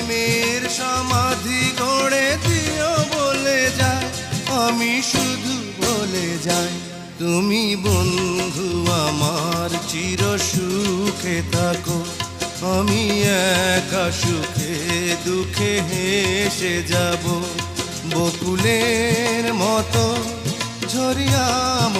প্রেমের সমাধি গড়ে দিও বলে যায়। আমি শুধু বলে যাই, তুমি বন্ধু আমার চির সুখে থাকো। আমি একা সুখে দুঃখে হেসে যাব। বকুলের মতো ঝরিয়া মরো না তুমি